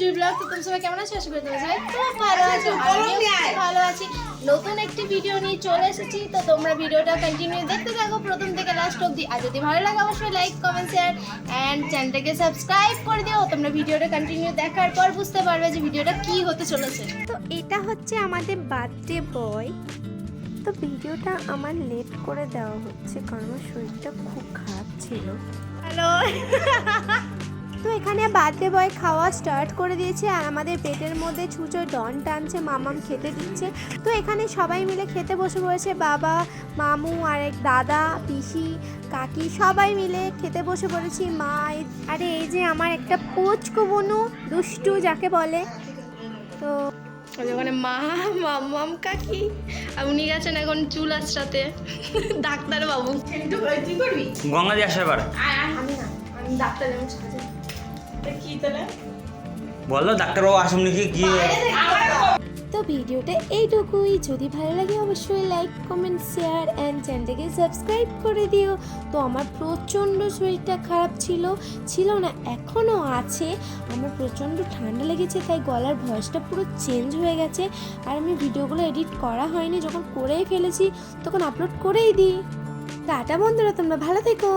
জুই blog তো তুমি সবাই কেমন আছো? আশা করি তোমরা সবাই খুব ভালো আছো। আমিও ভালো আছি। নতুন একটি ভিডিও নিয়ে চলে এসেছি। তো তোমরা ভিডিওটা কন্টিনিউ দেখতে থাকো প্রথম থেকে লাস্ট অবধি। আর যদি ভালো লাগে অবশ্যই লাইক কমেন্ট শেয়ার অ্যান্ড চ্যানেলটাকে সাবস্ক্রাইব করে দিও। তোমরা ভিডিওটা কন্টিনিউ দেখার পর বুঝতে পারবে যে ভিডিওটা কি হতে চলেছে। তো এটা হচ্ছে আমাদের বার্থডে বয় তো ভিডিওটা আমার লেট করে দেওয়া হচ্ছে কারণ শরীরটা খুব খারাপ ছিল। হ্যালো তো এখানে বার্থডে বয় খাওয়া স্টার্ট করে দিয়েছে আর আমাদের পেটের মধ্যে ছুঁচো ডন টানছে মামাম খেতে দিচ্ছে। তো এখানে সবাই মিলে খেতে বসে পড়েছে বাবা মামু আর এক দাদা পিসি কাকি সবাই মিলে খেতে বসে পড়েছি। মা আরে এই যে আমার একটা পোচকো বনু দুষ্টু যাকে বলে। তো ওখানে মা মাম কাকি আর উনি গেছেন এখন চুল আশ্রাতে ডাক্তার বাবু গঙ্গা দিয়ে আসো এবার। আমি না আমি ডাক্তার বলল ডাক্তারবাবু আসুন নাকি কি তো ভিডিওটা এইটুকুই। যদি ভালো লাগে অবশ্যই লাইক কমেন্ট শেয়ার অ্যান্ড চ্যানেলটাকে সাবস্ক্রাইব করে দিও। তো আমার প্রচণ্ড শরীরটা খারাপ ছিল ছিল না এখনও আছে। আমার প্রচণ্ড ঠান্ডা লেগেছে তাই গলার ভয়েসটা পুরো চেঞ্জ হয়ে গেছে। আর আমি ভিডিওগুলো এডিট করা হয়নি যখন করেই ফেলেছি তখন আপলোড করেই দিই। টাটা বন্ধুরা তোমরা ভালো থেকো।